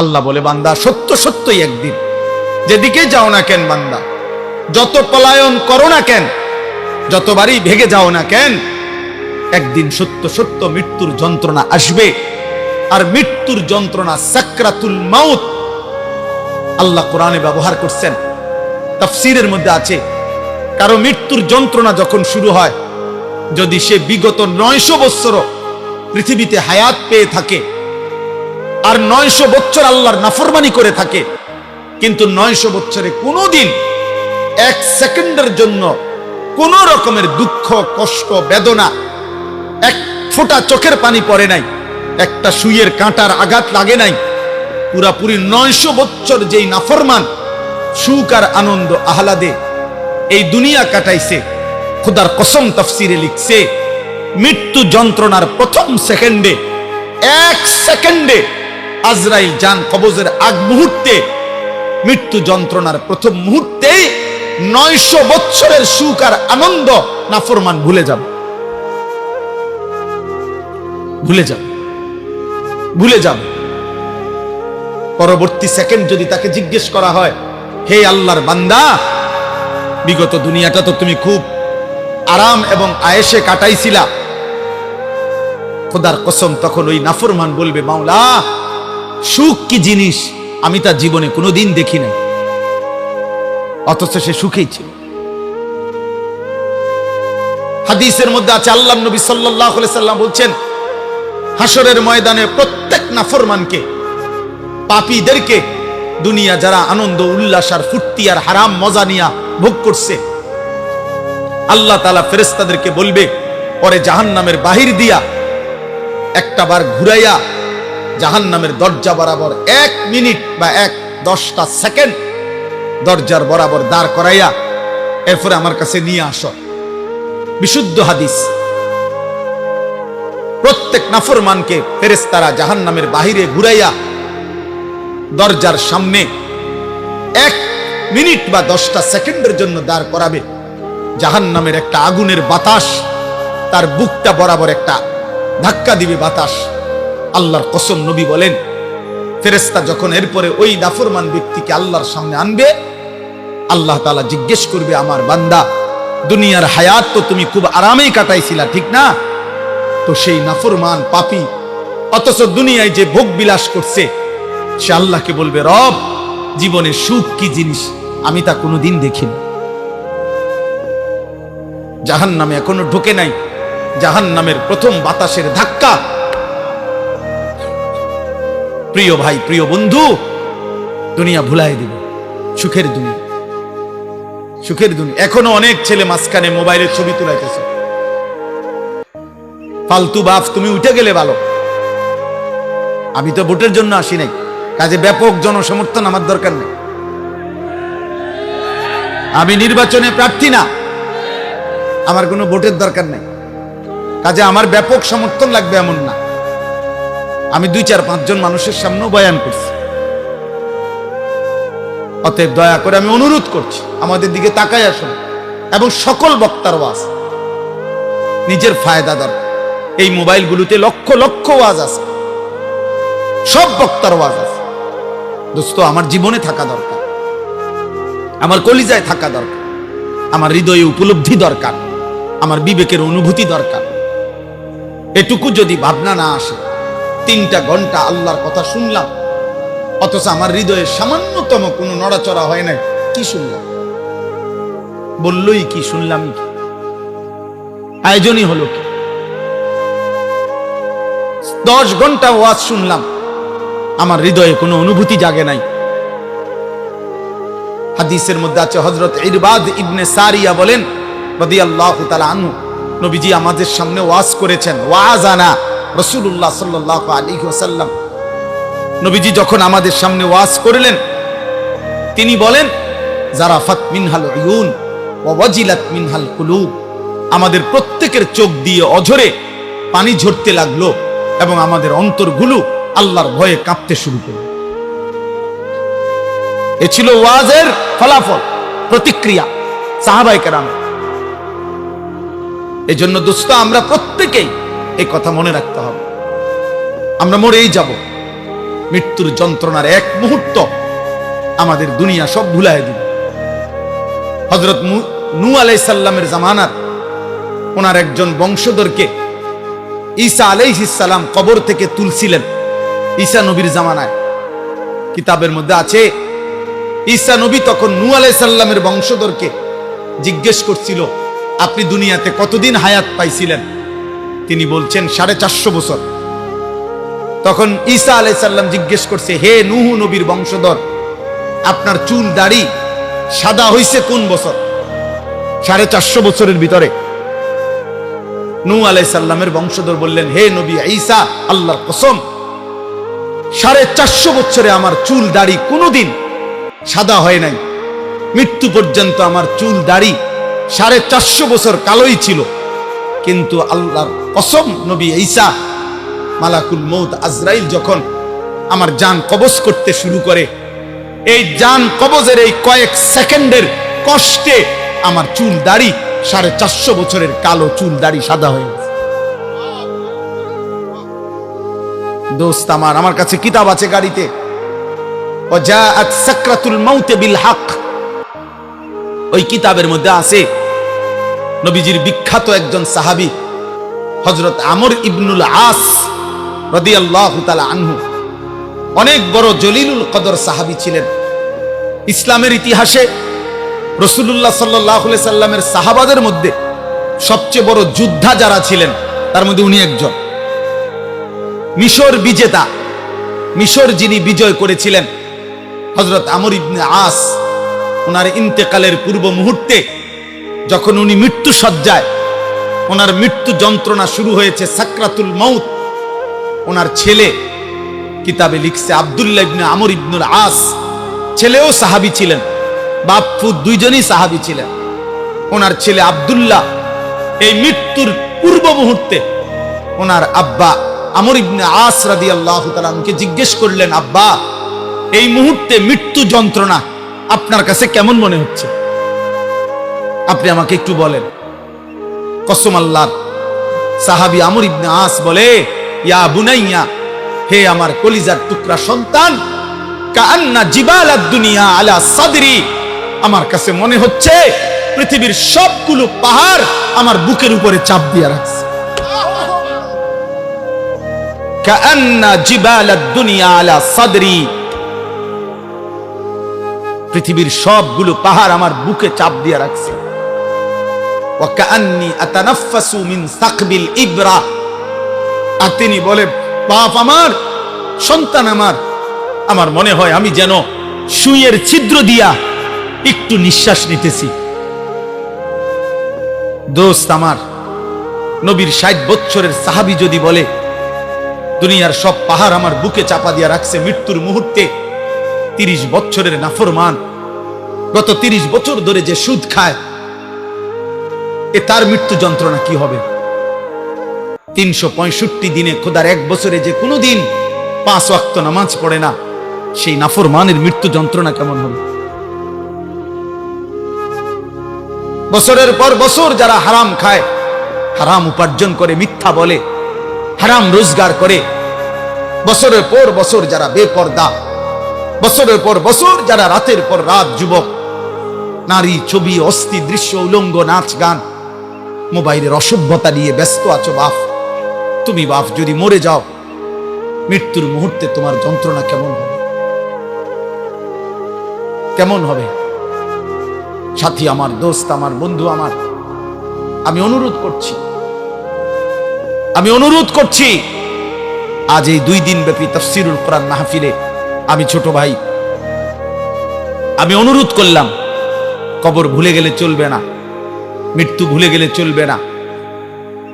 আল্লাহ বলে, বান্দা, সত্য সত্যই একদিন। যেদিকে যাও না কেন বান্দা, যত পলায়ন করো না কেন যতবারই ভেগে যাও না কেন, একদিন সত্য সত্য মৃত্যুর যন্ত্রণা আসবে। আর মৃত্যুর যন্ত্রণা সাকরাতুল মাউত। আল্লাহ কোরআনে ব্যবহার করছেন, তাফসিরের মধ্যে আছে, কারও মৃত্যুর যন্ত্রণা যখন শুরু হয়, যদি সে বিগত নয়শো বৎসর পৃথিবীতে হায়াত পেয়ে থাকে আর নয়শো বছর আল্লাহর নাফরমানি করে থাকে। কিন্তু নয়শো বছরে কোনোদিন এক সেকেন্ডের জন্য কোন রকমের দুঃখ, কষ্ট, বেদনা এক ফোঁটা চোখের পানি পড়ে নাই, একটা সুইয়ের কাঁটার আঘাত লাগে নাই। পুরাপুরি নয়শো বছর যেই নাফরমান, সুখ আর আনন্দ, আহ্লাদে এই দুনিয়া কাটাইছে। খুদার কসম তফসিরে লিখছে, মৃত্যু যন্ত্রণার প্রথম সেকেন্ডে, এক সেকেন্ডে আজরাইল জান কবজের আগ মুহূর্তে, মৃত্যু যন্ত্রণার প্রথম মুহূর্তেই নয়শো বৎসরের সুখ আর আনন্দ নাফরমান ভুলে যাবে। ভুলে যাবে। ভুলে যাবে। পরবর্তী সেকেন্ড যদি তাকে জিজ্ঞেস করা হয়, হে আল্লাহর বান্দা, বিগত দুনিয়াটা তো তুমি খুব আরাম এবং আয়েসে কাটাইছিলা। খোদার কসম, তখন ওই নাফরমান বলবে, মাওলা সুখ কি জিনিস আমি তার জীবনে কোনোদিন দেখি নাই। অথচ সে সুখেই ছিল। হাদিসের মধ্যে আছে, আল্লাহ নবী সাল্লাম বলছেন হাসরের ময়দানে প্রত্যেক নাফরমানকে, পাপীদেরকে দুনিয়া যারা আনন্দ, উল্লাস আর ফুর্তি আর হারাম মজা নিয়া ভোগ করছে, আল্লাহ তালা ফেরেস্তাদেরকে বলবে, পরে জাহান নামের বাহির দিয়া একটা বার ঘুরাইয়া জাহান নামের দরজা বরাবর এক মিনিট বা এক দশটা সেকেন্ড দরজার বরাবর দাঁড় করাইয়া এরপরে আমার কাছে নিয়ে আসো। বিশুদ্ধ হাদিস। প্রত্যেক নাফরমানকে ফেরেস্তারা জাহান নামের বাহিরে ঘুরাইয়া দরজার সামনে এক মিনিট বা দশটা সেকেন্ডের জন্য দাঁড় করাবে। জাহান নামের একটা আগুনের বাতাস, তার বুকটা বরাবর একটা ধাক্কা দিবে বাতাস। আল্লাহর কসম নবী বলেন ফেরেস্তা যখন এরপরে ওই নাফরমান ব্যক্তিকে আল্লাহর সামনে আনবে, আল্লাহ তালা জিজ্ঞেস করবে, আমার বান্দা, দুনিয়ার হায়াত তো তুমি খুব আরামেই কাটাইছিলা, ঠিক না? তো সেই নাফরমান পাপি, অথচ দুনিয়ায় যে ভোগ বিলাস করছে, সে আল্লাহকে বলবে, রব, জীবনে সুখ কি জিনিস? আমি তা কোনোদিন দেখিনি। জাহান নামে এখনও ঢোকে নাই। জাহান নামের প্রথম বাতাসের ধাক্কা প্রিয় ভাই, প্রিয় বন্ধু, দুনিয়া ভুলাই দিবে, সুখের দুনিয়া। সুখের দুনিয়া। এখনও অনেক ছেলে মাঝখানে মোবাইলের ছবি তুলাইতেছে। ফালতু বাফ, তুমি উঠে গেলে ভালো। আমি তো ভোটের জন্য আসি নাই। কাজে ব্যাপক জনসমর্থন আমার দরকার নেই। আমি নির্বাচনে প্রার্থী না। আমার কোনো ভোটের দরকার নেই। কাজে আমার ব্যাপক সমর্থন লাগবে এমন না। আমি দুই চার পাঁচজন মানুষের সামনেও বয়ান করছি। অতএব দয়া করে আমি অনুরোধ করছি, আমাদের দিকে তাকাই আসুন এবং সকল বক্তার ওয়াজ, নিজের ফায়দা দরকার এই মোবাইলগুলোতে লক্ষ লক্ষ ওয়াজ আছে। সব বক্তার ওয়াজ আছে। দোস্ত, আমার জীবনে থাকা দরকার। আমার কলিজায় থাকা দরকার। আমার হৃদয়ে উপলব্ধি দরকার। আমার বিবেকের অনুভূতি দরকার। এটুকু যদি ভাবনা না আসে তিনটা ঘণ্টা আল্লাহর কথা শুনলাম। অথচ আমার হৃদয়ে সামান্যতম কোনো নড়াচড়া হয় নাই। কি শুনলাম? বললই কি শুনলাম কি? আয়োজনই হলো কি? দশ ঘণ্টা ওয়াজ শুনলাম। আমার হৃদয়ে কোনো অনুভূতি জাগে নাই। হাদিসের মধ্যে আছে হজরত ইরবাদ ইবনে সারিয়া বলেন নবীজি আমাদের সামনে ওয়াজ করেছেন ওয়াজ আনা রসুল্লাহ সাল্লাহ আলী নবীজি যখন আমাদের সামনে ওয়াজ করলেন, তিনি বলেন, জারাফাত মিনহাল ইউন ওয়াজিলাত মিনহাল কুলুব। আমাদের প্রত্যেকের চোখ দিয়ে অঝরে পানি ঝরতে লাগল এবং আমাদের অন্তরগুলো আল্লাহর ভয়ে কাঁপতে শুরু করল। এ ছিল ওয়াজের ফলাফল, প্রতিক্রিয়া সাহাবাই কেরাম এই জন্য দোস্ত, আমরা প্রত্যেকেই এই কথা মনে রাখতে হবে। আমরা মরেই যাব। মৃত্যুর যন্ত্রণার এক মুহূর্ত আমাদের দুনিয়া সব ভুলাই দিবে। হজরত নু আলাইসাল্লামের জামানার ওনার একজন বংশধরকে ঈসা আলাইহিসাল্লাম কবর থেকে তুলছিলেন ঈসা নবীর জামানায়। কিতাবের মধ্যে আছে, ঈসা নবী তখন নু আলাইসাল্লামের বংশধরকে জিজ্ঞেস করছিল, আপনি দুনিয়াতে কতদিন হায়াত পাইছিলেন? তিনি বলছেন, সাড়ে চারশো বছর। তখন ঈসা আলাইসাল্লাম জিজ্ঞেস করছে, হে নুহু নবীর বংশধর, আপনার চুল দাড়ি সাদা হইছে কোন বছর? সাড়ে চারশো বছরের ভিতরে। নু আলাইসাল্লামের বংশধর বললেন, হে নবী ঈসা, আল্লাহর কসম, সাড়ে চারশো বছরে আমার চুল দাড়ি কোনোদিন সাদা হয় নাই। মৃত্যু পর্যন্ত আমার চুল দাড়ি সাড়ে চারশো বছর কালোই ছিল। কিন্তু আল্লাহর কসম নবী ঈসা মালাকুল মৌত আজরাইল যখন আমার যান কবজ করতে শুরু করে, এই যান কবজের এই কয়েক সেকেন্ডের কষ্টে আমার চুল দাড়ি সাড়ে চারশো বছরের কালো চুল দাড়ি সাদা হয়ে গেছে। দোস্ত আমার আমার কাছে কিতাব আছে গাড়িতে। ও যা সাকরাতুল মৌতে বিল হাক। ওই কিতাবের মধ্যে আছে নবীজির বিখ্যাত একজন সাহাবী, হযরত আমর ইবনুল আস তাআলা আনহু। অনেক বড় জলিলুল কদর সাহাবী ছিলেন। ইসলামের ইতিহাসে রসুল্লাহ সাল্লাহ সাল্লামের সাহাবাদের মধ্যে সবচেয়ে বড় যোদ্ধা যারা ছিলেন, তার মধ্যে উনি একজন। মিশর বিজেতা, মিশর যিনি বিজয় করেছিলেন হজরত আমর ইবনে আস ওনার ইন্তেকালের পূর্ব মুহূর্তে যখন উনি মৃত্যু সজ্জায়, ওনার মৃত্যু যন্ত্রণা শুরু হয়েছে সাকরাতুল মৌত ওনার ছেলে কিতাবে লিখছে আবদুল্লাহ ইবনে আমর ইবনুল আস। ছেলেও সাহাবী ছিলেন বাপ্পু দুইজনই সাহাবী ছিলেন। ওনার ছেলে আবদুল্লাহ এই মৃত্যুর পূর্ব মুহূর্তে ওনার আব্বা আমর ইবনে আস রাদিয়াল্লাহু তাআলাকে জিজ্ঞেস করলেন, আব্বা, এই মুহূর্তে মৃত্যু যন্ত্রণা আপনার কাছে কেমন মনে হচ্ছে? আপনি আমাকে একটু বলেন। কসম আল্লাহ সাহাবী আমর ইবনে আস বলে, ইয়া বুনাইয়া, হে আমার কলিজার টুকরা সন্তান কান্না জিবাল দুনিয়া আলা সাদরি। আমার কাছে মনে হচ্ছে পৃথিবীর সবগুলো পাহাড় আমার বুকের উপরে চাপ দিয়ে রাখছে। কান্না জিবাল দুনিয়া আলা সাদরি। পৃথিবীর সবগুলো পাহাড় আমার বুকে চাপ দিয়ে রাখছে। ওয়াকান্নি আতানাফাসু মিন সাকবিল ইবরা। আর তিনি বলে, বাপ আমার, সন্তান আমার আমার মনে হয় আমি যেন সুইয়ের ছিদ্র দিয়া একটু নিঃশ্বাস নিতেছি। দোস্ত আমার, নবীর ষাট বৎসরের সাহাবি যদি বলে, দুনিয়ার সব পাহাড় আমার বুকে চাপা দিয়া রাখছে মৃত্যুর মুহূর্তে, তিরিশ বছরের নাফরমান, গত তিরিশ বছর ধরে যে সুদ খায় এ তার মৃত্যু যন্ত্রণা কি হবে? তিনশো পঁয়ষট্টি দিনে খোদার এক বছরে যে কোনো দিন পাঁচ ওয়াক্ত নামাজ পড়ে না, সেই নাফরমানের মৃত্যু যন্ত্রণা কেমন হবে? বছরের পর বছর যারা হারাম খায়, হারাম উপার্জন করে, মিথ্যা বলে, হারাম রোজগার করে, বছরের পর বছর যারা বেপর্দা, বছরের পর বছর যারা রাতের পর রাত যুবক, নারী ছবি, অস্থি, দৃশ্য, উলঙ্গ, নাচ, গান মোবাইলের অসভ্যতা নিয়ে ব্যস্ত আছো, বাপ। তুমি, বাপ, যদি মরে যাও, মৃত্যুর মুহূর্তে তোমার যন্ত্রণা কেমন হবে? কেমন হবে? সাথী আমার, দোস্ত আমার, বন্ধু আমার, আমি অনুরোধ করছি। আমি অনুরোধ করছি, আজ এই দুই দিন ব্যাপী তফসিরুল কোরআন মাহফিলে আমি ছোট ভাই, আমি অনুরোধ করলাম, কবর ভুলে গেলে চলবে না। মৃত্যু ভুলে গেলে চলবে না।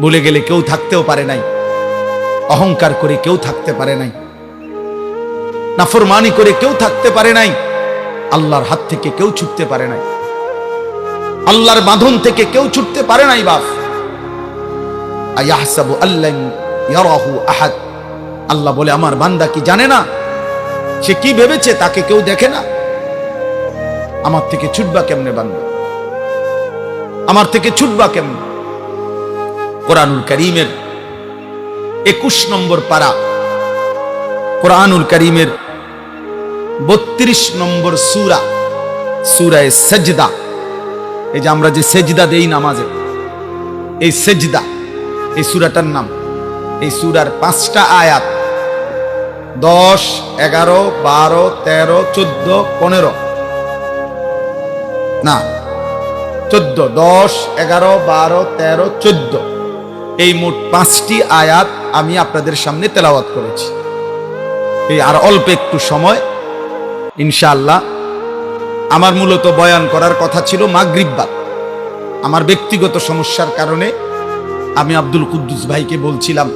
ভুলে গেলে কেউ থাকতেও পারে নাই। অহংকার করে কেউ থাকতে পারে নাই। নাফরমানি করে কেউ থাকতে পারে নাই। আল্লাহর হাত থেকে কেউ ছুটতে পারে নাই। আল্লাহর বাঁধন থেকে কেউ ছুটতে পারে নাই বাপ। আল্লাহ আল্লাহ বলে, আমার বান্দা কি জানে না? সে কি ভেবেছে তাকে কেউ দেখে না? আমার থেকে ছুটবা কেমনে বান্দা? আমার থেকে ছুটবা কেমনে? কোরআনুল করিমের একুশ নম্বর পারা। কোরআনুল করিমের বত্রিশ নম্বর সুরা, সুরায় সেজদা। এই যে আমরা যে সেজদা দেই নামাজে, এই সেজদা, এই সুরাটার নাম, এই সুরার পাঁচটা আয়াত, দশ, এগারো, বারো, তেরো, চোদ্দ, পনেরো। না চোদ্দ, দশ, এগারো, বারো, তেরো, চোদ্দ। এই মোট পাঁচটি আয়াত আমি আপনাদের সামনে তেলাওয়াত করেছি। এই আর অল্প একটু সময়, ইনশাআল্লাহ। আমার মূলত বয়ান করার কথা ছিল মাগরিববাদ আমার ব্যক্তিগত সমস্যার কারণে আমি আব্দুল কুদ্দুস ভাইকে বলছিলাম,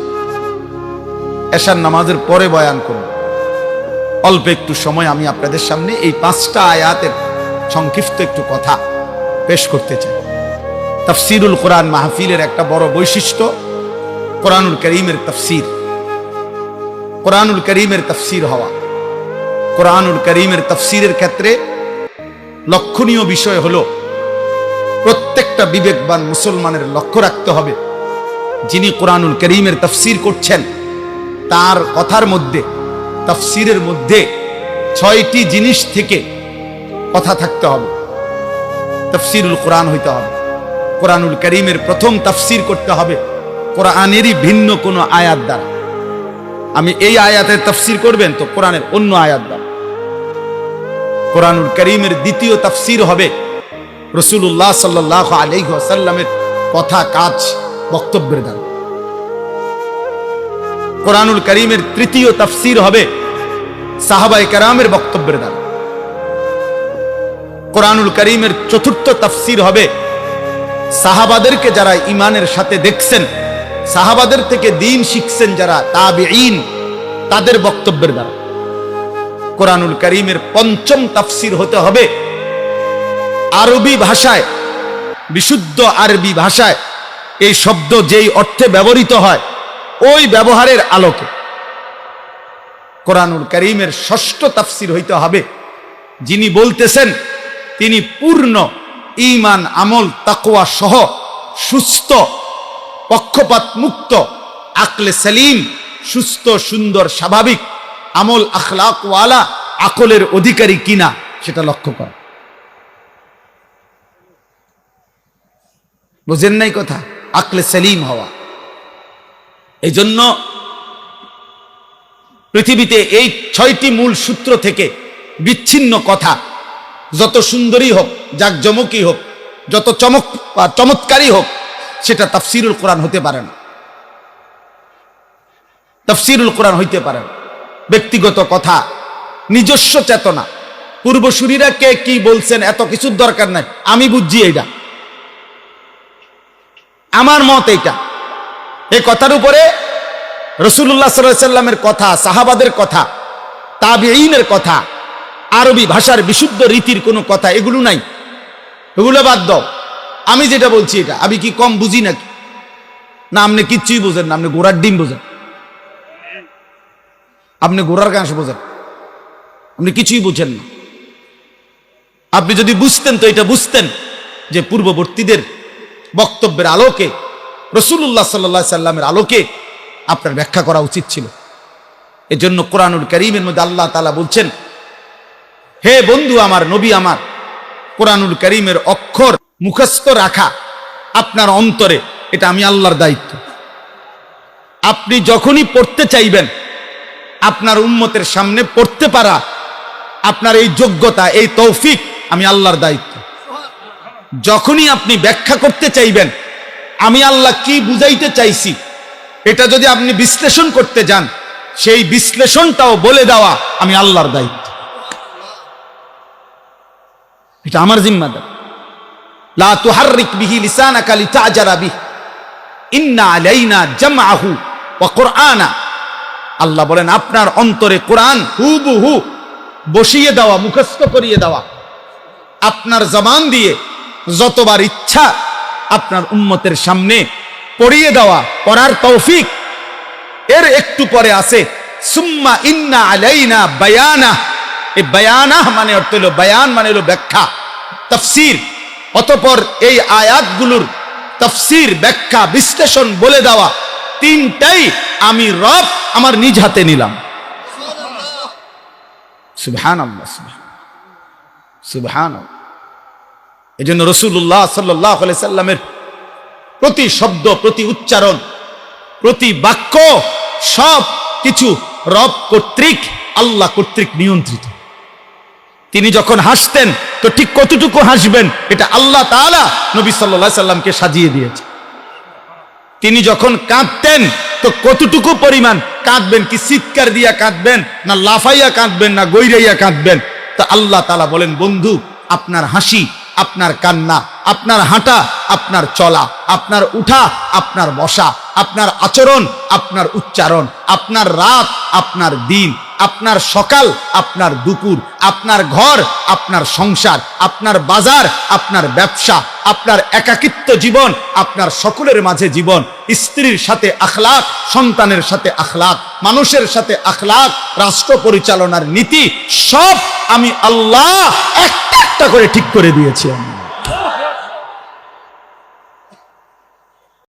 এশার নামাজের পরে বয়ান করব অল্প একটু সময় আমি আপনাদের সামনে এই পাঁচটা আয়াতের সংক্ষিপ্ত একটু কথা পেশ করতে চাই। তাফসিরুল কোরআন মাহফিলের একটা বড় বৈশিষ্ট্য কোরআনুল করিমের তাফসির। কোরআনুল করিমের তাফসির হওয়া। কোরআনুল করিমের তাফসিরের ক্ষেত্রে লক্ষণীয় বিষয় হলো, প্রত্যেকটা বিবেকবান মুসলমানের লক্ষ্য রাখতে হবে, যিনি কোরআনুল করিমের তাফসির করছেন, তার কথার মধ্যে, তাফসিরের মধ্যে ছয়টি জিনিস থেকে কথা থাকতে হবে। তফসিরুল কোরআন হইতে হবে। কোরআনুল করিমের প্রথম তাফসির করতে হবে। কোরআনেরই ভিন্ন কোনো আয়াত দ্বারা। আমি এই আয়াতের তাফসির করবেন তো কোরআনের অন্য আয়াত দ্বারা। কোরআনুল করিমের দ্বিতীয় তাফসির হবে রসুল্লাহ সাল্লাহ আলাইসাল্লামের কথা, কাজ, বক্তব্যের দ্বারা। কোরআনুল করিমের তৃতীয় তাফসির হবে সাহাবাই কারামের বক্তব্যের দ্বারা। কোরআনুল করিমের চতুর্থ তাফসির হবে। সাহাবাদেরকে যারা ইমানের সাথে দেখছেন, সাহাবাদের থেকে দিন শিখছেন যারা তাবেঈন, তাদের বক্তব্যের দ্বারা। কোরআনুল করিমের পঞ্চম তাফসির হতে হবে আরবি ভাষায়, বিশুদ্ধ আরবি ভাষায়। এই শব্দ যেই অর্থে ব্যবহৃত হয়, ওই ব্যবহারের আলোকে। কোরআনুল করিমের ষষ্ঠ তাফসির হইতে হবে। যিনি বলতেছেন তিনি পূর্ণ ইমান আমল তাকোয়া সহ সুস্থ, পক্ষপাত মুক্ত, আকলে সেলিম, সুস্থ, সুন্দর, স্বাভাবিক, আমল আখলাকওয়ালা আকলের অধিকারী কিনা সেটা লক্ষ্য কর। বুঝেন নাই কথা? আকলে সেলিম হওয়া। এই জন্য পৃথিবীতে এই ছয়টি মূল সূত্র থেকে বিচ্ছিন্ন কথা যত সুন্দরী হোক, জাকজমকই হোক, যত চমক চমৎকারী হোক, সেটা তাফসিরুল কোরআন হতে পারে না। তাফসিরুল কোরআন হইতে পারে না। ব্যক্তিগত কথা, নিজস্ব চেতনা। পূর্বসূরীরা কে কি বলছেন, এত কিছুর দরকার নাই। আমি বুঝছি এইটা। আমার মত এইটা। এই কথার উপরে রসুল্লাহ সাল্লামের কথা, সাহাবাদের কথা তাবিনের কথা আরবি ভাষার বিশুদ্ধ রীতির কোনো কথা, এগুলো নাই। এগুলো বাদ দাও। আমি যেটা বলছি এটা, আমি কি কম বুঝি নাকি? না, আপনি কিচ্ছুই বোঝেন না, আপনি গোড়ার ডিম বোঝেন। আপনি গোড়ার গাছ বোঝেন। আপনি কিছুই বুঝেন না। আপনি যদি বুঝতেন, তো এটা বুঝতেন যে পূর্ববর্তীদের বক্তব্যের আলোকে রসুল্লাহ সাল্লা সাল্লামের আলোকে আপনার ব্যাখ্যা করা উচিত ছিল। এজন্য কোরআনুল করিমের মধ্যে আল্লাহ তালা বলছেন হে বন্ধু আমার নবী আমার, কোরআনুল করিমের অক্ষর মুখস্থ রাখা আপনার অন্তরে, এটা আমি আল্লাহর দায়িত্ব। আপনি যখনই পড়তে চাইবেন, আপনার উন্মতের সামনে পড়তে পারা, আপনার এই যোগ্যতা, এই তৌফিক আমি আল্লাহর দায়িত্ব। যখনই আপনি ব্যাখ্যা করতে চাইবেন, আমি আল্লাহ কি বুঝাইতে চাইছি, এটা যদি আপনি বিশ্লেষণ করতে যান, সেই বিশ্লেষণটাও বলে দেওয়া আমি আল্লাহর দায়িত্ব। এটা আমার জিম্মাদার। লা তুহাররিক বিহি লিসানাকা লিতাজারা বিহ। ইন্না আলাইনা জামআহু ওয়া কুরআনা। আল্লাহ বলেন, আপনার অন্তরে কোরআন হুবহু বসিয়ে দেওয়া, মুখস্থ করিয়ে দেওয়া, আপনার জবান দিয়ে যতবার ইচ্ছা আপনার উম্মতের সামনে পড়িয়ে দেওয়া, পড়ার তৌফিক। এর একটু পরে আছে, সুম্মা ইন্না আলাইনা বায়ানা। এই বায়ানা মানে অর্থ হলো, বায়ান মানে হলো ব্যাখ্যা। তফসির, অতপর এই আয়াতগুলোর তফসির, ব্যাখ্যা, বিশ্লেষণ বলে দেওয়া তিনটাই আমি রব আমার নিজ হাতে নিলাম। সুবহান আল্লাহ সুবহান এই জন্য রসুল্লাহ সাল্লাহ সাল্লামের প্রতি শব্দ, প্রতি উচ্চারণ, প্রতি বাক্য সব কিছু রব কর্তৃক, আল্লাহ কর্তৃক নিয়ন্ত্রিত। তিনি যখন হাসতেন, তো ঠিক কতটুকু হাসবেন, এটা আল্লাহ তাআলা নবী সাল্লাহ সাল্লামকে সাজিয়ে দিয়েছে। তিনি যখন কাঁদতেন, তো কতটুকু পরিমাণ কাঁদবেন, কি চিৎকার দিয়া কাঁদবেন, না লাফাইয়া কাঁদবেন, না গৈরাইয়া কাঁদবেন। তা আল্লাহ তালা বলেন, বন্ধু, আপনার হাসি, আপনার কান্না, আপনার হাঁটা, আপনার চলা, আপনার উঠা, আপনার বসা, আপনার আচরণ, আপনার উচ্চারণ, আপনার রাত, আপনার দিন আপনার সকাল, আপনার দুপুর, আপনার ঘর, আপনার সংসার, আপনার বাজার, আপনার ব্যবসা, আপনার একাকিত্ব জীবন, আপনার সকলের মাঝে জীবন, স্ত্রীর সাথে আখলাক, সন্তানের সাথে আখলাক, মানুষের সাথে আখলাক, রাষ্ট্র পরিচালনার নীতি, সব আমি আল্লাহ একটা একটা করে ঠিক করে দিয়েছি আমি।